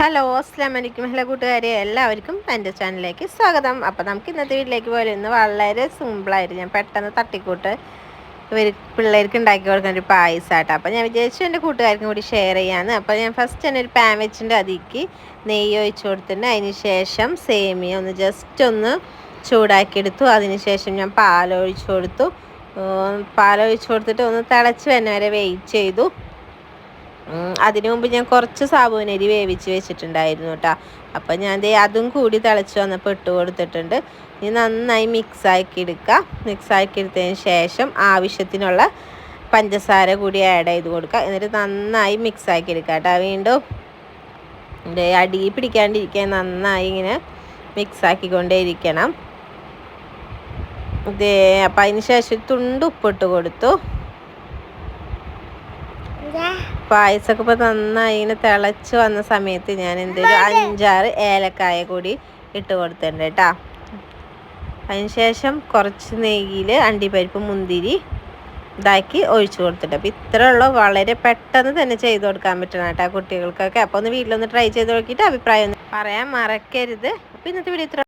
Hello അസ്ലാം വലൈക്കും hello കൂട്ടുകാരെ. എല്ലാവർക്കും എന്റെ ചാനലിലേക്ക് സ്വാഗതം. അപ്പോൾ നമുക്ക് ഇന്നത്തെ വീട്ടിലേക്ക് പോലെ ഇന്ന് വളരെ സിമ്പിളായിട്ട് ഞാൻ പെട്ടെന്ന് തട്ടിക്കൂട്ട് ഇവർ പിള്ളേർക്ക് ഉണ്ടാക്കി കൊടുക്കുന്ന ഒരു പായസമാട്ടോ അപ്പോൾ ഞാൻ വിചാരിച്ചു എന്റെ കൂട്ടുകാർക്കും കൂടി ഷെയർ ചെയ്യാമെന്ന് അപ്പോൾ ഞാൻ ഫസ്റ്റ് തന്നെ ഒരു പാൻ വെച്ചിട്ട് അതിക്ക് നെയ്യ് ഒഴിച്ചു കൊടുത്തിട്ട് അതിന് ശേഷം സേമിയ ഒന്ന് ജസ്റ്റ് ഒന്ന് ചൂടാക്കിയെടുത്തു. അതിന് ശേഷം ഞാൻ പാലൊഴിച്ചു കൊടുത്തു. പാലൊഴിച്ചു കൊടുത്തിട്ട് ഒന്ന് തിളച്ച് വരുന്ന വരെ വെയിറ്റ് ചെയ്തു. അതിനു മുമ്പ് ഞാൻ കുറച്ച് സാബുനരി വേവിച്ച് വെച്ചിട്ടുണ്ടായിരുന്നു കേട്ടോ. അപ്പം ഞാൻ ദേ അതും കൂടി തിളച്ച് വന്നപ്പോൾ ഇട്ട് കൊടുത്തിട്ടുണ്ട്. ഇനി നന്നായി മിക്സ് ആക്കി എടുക്കുക മിക്സ് ആക്കി എടുത്തതിന് ശേഷം ആവശ്യത്തിനുള്ള പഞ്ചസാര കൂടി ആഡ് ചെയ്ത് കൊടുക്കുക എന്നിട്ട് നന്നായി മിക്സ് ആക്കി എടുക്കുക കേട്ടോ. വീണ്ടും അടി പിടിക്കാണ്ടിരിക്കാൻ നന്നായി ഇങ്ങനെ മിക്സ് ആക്കിക്കൊണ്ടേ ഇരിക്കണം. ഇതേ അപ്പം അതിന് ശേഷം തുണ്ട് ഉപ്പിട്ട് കൊടുത്തു. പായസമൊക്കെ ഇപ്പോൾ നന്നായി തിളച്ച് വന്ന സമയത്ത് ഞാൻ എന്തൊരു അഞ്ചാറ് ഏലക്കായ കൂടി ഇട്ട് കൊടുത്തിട്ടുണ്ട് കേട്ടോ. അതിനുശേഷം കുറച്ച് നെയ്യിൽ അണ്ടിപ്പരിപ്പ് മുന്തിരി ഇതാക്കി ഒഴിച്ചു കൊടുത്തിട്ട് അപ്പോൾ ഇത്ര ഉള്ളൂ. വളരെ പെട്ടെന്ന് തന്നെ ചെയ്ത് കൊടുക്കാൻ പറ്റണം കേട്ടോ കുട്ടികൾക്കൊക്കെ. അപ്പോൾ ഒന്ന് വീട്ടിലൊന്ന് ട്രൈ ചെയ്ത് നോക്കിയിട്ട് അഭിപ്രായം പറയാൻ മറക്കരുത്. അപ്പോൾ ഇന്നത്തെ വീഡിയോ ഇത്ര